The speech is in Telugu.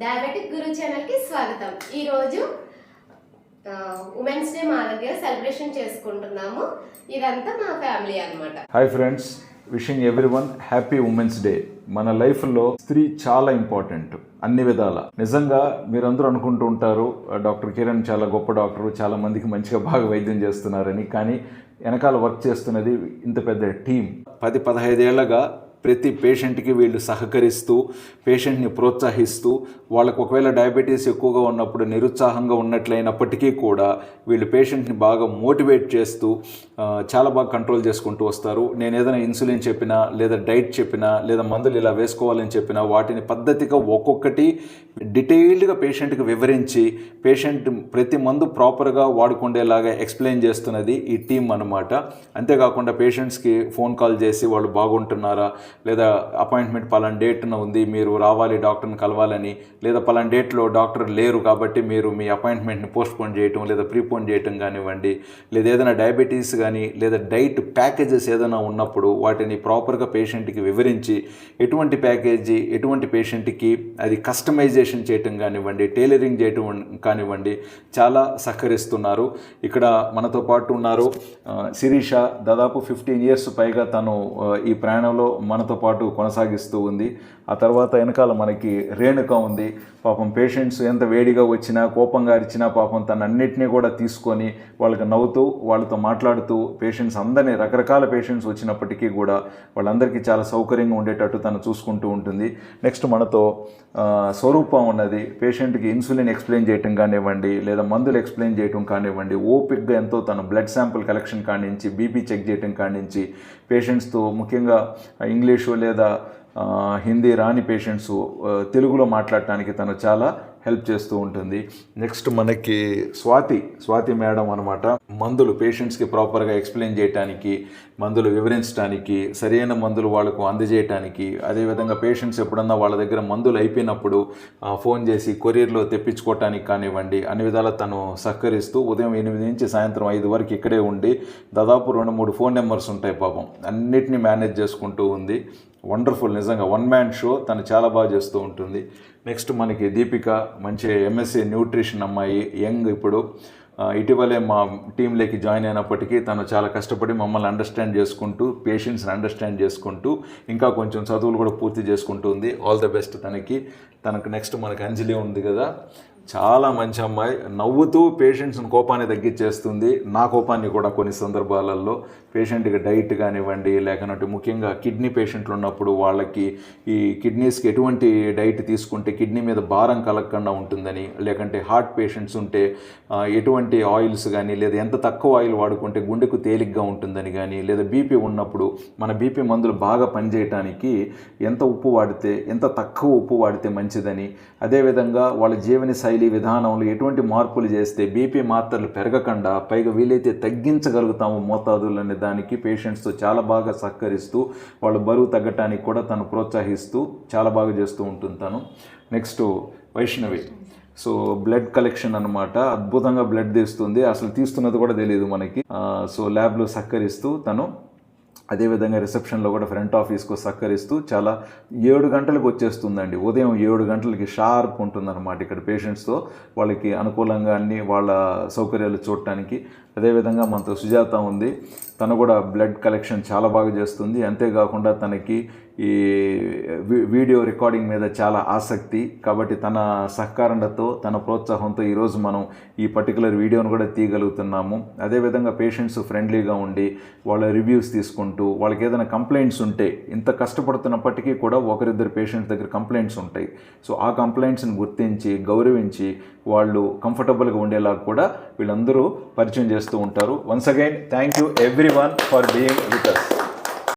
డయాబెటిక్ గురు ఛానల్కి స్వాగతం. ఈరోజు ఉమెన్స్ డే మా దగ్గర సెలబ్రేషన్ చేసుకుంటున్నాము. ఇదంతా మా ఫ్యామిలీ అనమాట hi friends wishing everyone happy women's day మన లైఫ్లో స్త్రీ చాలా ఇంపార్టెంట్ అన్ని విధాల. నిజంగా మీరందరూ అనుకుంటూ ఉంటారు డాక్టర్ కిరణ్ చాలా గొప్ప డాక్టర్ చాలా మందికి మంచిగా బాగా వైద్యం చేస్తున్నారని. కానీ వెనకాల వర్క్ చేస్తున్నది ఇంత పెద్ద టీం పది పదహైదేళ్ళగా ప్రతి పేషెంట్కి వీళ్ళు సహకరిస్తూ పేషెంట్ని ప్రోత్సహిస్తూ వాళ్ళకు ఒకవేళ డయాబెటీస్ ఎక్కువగా ఉన్నప్పుడు నిరుత్సాహంగా ఉన్నట్లయినప్పటికీ కూడా వీళ్ళు పేషెంట్ని బాగా మోటివేట్ చేస్తూ చాలా బాగా కంట్రోల్ చేసుకుంటూ వస్తారు. నేను ఏదైనా ఇన్సులిన్ చెప్పినా లేదా డైట్ చెప్పినా లేదా మందులు ఇలా వేసుకోవాలని చెప్పినా వాటిని పద్ధతిగా ఒక్కొక్కటి డీటెయిల్డ్గా పేషెంట్కి వివరించి పేషెంట్ ప్రతి మందు ప్రాపర్గా వాడుకుండేలాగా ఎక్స్ప్లెయిన్ చేస్తున్నది ఈ టీం అనమాట అంతేకాకుండా పేషెంట్స్కి ఫోన్ కాల్ చేసి వాళ్ళు బాగుంటున్నారా లేదా అపాయింట్మెంట్ పలానా డేట్న ఉంది మీరు రావాలి డాక్టర్ని కలవాలని లేదా పలానా డేట్లో డాక్టర్ లేరు కాబట్టి మీరు మీ అపాయింట్మెంట్ని పోస్ట్పోన్ చేయటం లేదా ప్రీపోన్ చేయటం కానివ్వండి లేదా ఏదైనా డయాబెటీస్ కానీ కానీ లేదా డైట్ ప్యాకేజెస్ ఏదైనా ఉన్నప్పుడు వాటిని ప్రాపర్గా పేషెంట్కి వివరించి ఎటువంటి ప్యాకేజీ ఎటువంటి పేషెంట్కి అది కస్టమైజేషన్ చేయటం కానివ్వండి టైలరింగ్ చేయటం కానివ్వండి చాలా సహకరిస్తున్నారు. ఇక్కడ మనతో పాటు ఉన్నారు శిరీష. దాదాపు ఫిఫ్టీన్ ఇయర్స్ పైగా తను ఈ ప్రయాణంలో మనతో పాటు కొనసాగిస్తూ ఉంది. ఆ తర్వాత వెనకాల మనకి రేణుక ఉంది. పాపం పేషెంట్స్ ఎంత వేడిగా వచ్చినా కోపంగా అరిచినా పాపం తన అన్నిటినీ కూడా తీసుకొని వాళ్ళకి నవ్వుతూ వాళ్ళతో మాట్లాడుతూ పేషెంట్స్ అందరినీ రకరకాల పేషెంట్స్ వచ్చినప్పటికీ కూడా వాళ్ళందరికీ చాలా సౌకర్యంగా ఉండేటట్టు తను చూసుకుంటూ ఉంటుంది. నెక్స్ట్ మనతో స్వరూపం ఉన్నది పేషెంట్కి ఇన్సులిన్ ఎక్స్ప్లెయిన్ చేయటం కానివ్వండి లేదా మందులు ఎక్స్ప్లెయిన్ చేయటం కానివ్వండి ఓపిక్గా ఎంతో తను బ్లడ్ శాంపుల్ కలెక్షన్ కానించి బీపీ చెక్ చేయటం కానించి పేషెంట్స్తో ముఖ్యంగా ఇంగ్లీషు లేదా హిందీ రాని పేషెంట్స్ తెలుగులో మాట్లాడటానికి తను చాలా హెల్ప్ చేస్తూ ఉంటుంది. నెక్స్ట్ మనకి స్వాతి స్వాతి మేడం అనమాట మందులు పేషెంట్స్కి ప్రాపర్గా ఎక్స్ప్లెయిన్ చేయడానికి మందులు వివరించడానికి సరైన మందులు వాళ్ళకు అందజేయటానికి అదేవిధంగా పేషెంట్స్ ఎప్పుడన్నా వాళ్ళ దగ్గర మందులు అయిపోయినప్పుడు ఫోన్ చేసి కొరియర్లో తెప్పించుకోవటానికి కానివ్వండి అన్ని విధాలా తను సహకరిస్తూ ఉదయం ఎనిమిది నుంచి సాయంత్రం ఐదు వరకు ఇక్కడే ఉండి దాదాపు రెండు మూడు ఫోన్ నెంబర్స్ ఉంటాయి పాపం. అన్నిటినీ మేనేజ్ చేసుకుంటూ ఉంది. వండర్ఫుల్ నిజంగా వన్ మ్యాన్ షో తను చాలా బాగా చేస్తూ ఉంటుంది. నెక్స్ట్ మనకి దీపిక మంచి ఎంఎస్సీ న్యూట్రిషన్ అమ్మాయి యంగ్ ఇప్పుడు. ఇటీవలే మా టీంలోకి జాయిన్ అయినప్పటికీ తను చాలా కష్టపడి మమ్మల్ని అండర్స్టాండ్ చేసుకుంటూ పేషెంట్స్ని అండర్స్టాండ్ చేసుకుంటూ ఇంకా కొంచెం చదువులు కూడా పూర్తి చేసుకుంటుంది ఆల్ ద బెస్ట్ తనకి. తనకు నెక్స్ట్ మనకి అంజలి ఉంది కదా. చాలా మంచి అమ్మాయి. నవ్వుతూ పేషెంట్స్ని కోపాన్ని తగ్గించేస్తుంది. నా కోపాన్ని కూడా కొన్ని సందర్భాలలో పేషెంట్కి డైట్ కానివ్వండి లేకపోతే ముఖ్యంగా కిడ్నీ పేషెంట్లు ఉన్నప్పుడు వాళ్ళకి ఈ కిడ్నీస్కి ఎటువంటి డైట్ తీసుకుంటే కిడ్నీ మీద భారం కలగకుండా ఉంటుందని లేకంటే హార్ట్ పేషెంట్స్ ఉంటే ఎటువంటి ఆయిల్స్ కానీ లేదా ఎంత తక్కువ ఆయిల్ వాడుకుంటే గుండెకు తేలిగ్గా ఉంటుందని కానీ లేదా బీపీ ఉన్నప్పుడు మన బీపీ మందులు బాగా పనిచేయటానికి ఎంత ఉప్పు వాడితే ఎంత తక్కువ ఉప్పు వాడితే మంచిదని అదేవిధంగా వాళ్ళ జీవన శైలి విధానంలో ఎటువంటి మార్పులు చేస్తే బీపీ మాత్రలు పెరగకుండా పైగా వీలైతే తగ్గించగలుగుతాము మోతాదులు అనేది దానికి పేషెంట్స్తో చాలా బాగా సహకరిస్తూ వాళ్ళ బరువు తగ్గటానికి కూడా తను ప్రోత్సహిస్తూ చాలా బాగా చేస్తూ ఉంటుంది తను. Next Vaishnavi. So blood collection అనమాట అద్భుతంగా బ్లడ్ తీస్తుంది. అసలు తీస్తున్నది కూడా తెలియదు మనకి. సో ల్యాబ్లో సహకరిస్తూ తను అదేవిధంగా రిసెప్షన్లో కూడా ఫ్రంట్ ఆఫీస్కు సహకరిస్తూ చాలా ఏడు గంటలకు వచ్చేస్తుందండి. ఉదయం ఏడు గంటలకి షార్ప్ ఉంటుందన్నమాట ఇక్కడ పేషెంట్స్తో వాళ్ళకి అనుకూలంగా అన్ని వాళ్ళ సౌకర్యాలు చూడటానికి. అదేవిధంగా మనతో సుజాత ఉంది. తను కూడా బ్లడ్ కలెక్షన్ చాలా బాగా చేస్తుంది. అంతేకాకుండా తనకి ఈ వీడియో రికార్డింగ్ మీద చాలా ఆసక్తి. కాబట్టి తన సహకారంతో తన ప్రోత్సాహంతో ఈరోజు మనం ఈ పర్టికులర్ వీడియోను కూడా తీయగలుగుతున్నాము. అదేవిధంగా పేషెంట్స్ ఫ్రెండ్లీగా ఉండి వాళ్ళ రివ్యూస్ తీసుకుంటూ వాళ్ళకి ఏదైనా కంప్లైంట్స్ ఉంటే ఇంత కష్టపడుతున్నప్పటికీ కూడా ఒకరిద్దరు పేషెంట్స్ దగ్గర కంప్లైంట్స్ ఉంటాయి. సో ఆ కంప్లైంట్స్ని గుర్తించి గౌరవించి వాళ్ళు కంఫర్టబుల్గా ఉండేలా కూడా వీళ్ళందరూ పరిచయం చేస్తూ ఉంటారు. Once again thank you everyone for being with us